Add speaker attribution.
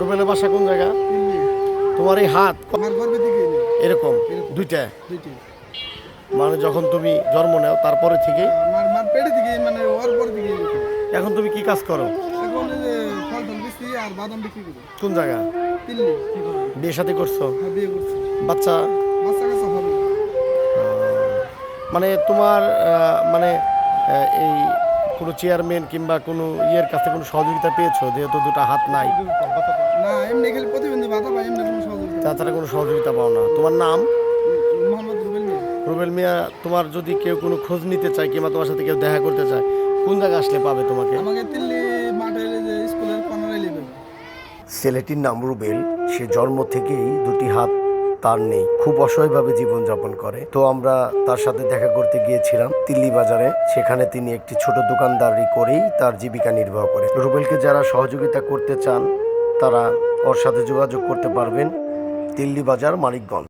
Speaker 1: রুবেলের বাসা কোন জায়গা? তোমার এই হাত এরকম। দুইটা? মানে যখন তুমি জন্ম নেও তারপরে থেকে?
Speaker 2: মানে
Speaker 1: এখন তুমি কি কাজ করো? কোন জায়গা? বিয়ে সাথে করছ?
Speaker 2: হ্যাঁ
Speaker 1: বাচ্চা? মানে তোমার মানে এই কোনো চেয়ারম্যান কিংবা কোনো ইয়ের কাছে কোনো সহযোগিতা পেয়েছ? যেহেতু দুটো হাত নাই।
Speaker 2: না এমনি খালি প্রতিবন্ধী বাধা পাই এমনি কোনো সহযোগিতা
Speaker 1: তাছাড়া কোনো সহযোগিতা পাও না। তোমার নাম?
Speaker 2: মোহাম্মদ রুবেল মিয়া।
Speaker 1: রুবেল মিয়া তোমার যদি কেউ কোনো খোঁজ নিতে চায় কিংবা তোমার সাথে কেউ দেখা করতে চায় কোন জায়গায় আসলে পাবে তোমাকে?
Speaker 2: আমাকে দিল্লি মাঠের স্কুলের কর্নারে নেবে
Speaker 1: ছেলেটির নাম রুবেল। সে জন্ম থেকেই দুটি হাত তার নেই। খুব অসহায়ভাবে জীবনযাপন করে। তো আমরা তার সাথে দেখা করতে গিয়েছিলাম দিল্লি বাজারে। সেখানে তিনি একটি ছোট দোকানদারি করেই তার জীবিকা নির্বাহ করে রুবেলকে যারা সহযোগিতা করতে চান, তারা ওর সাথে যোগাযোগ করতে পারবেন। দিল্লি বাজার, মানিকগঞ্জ।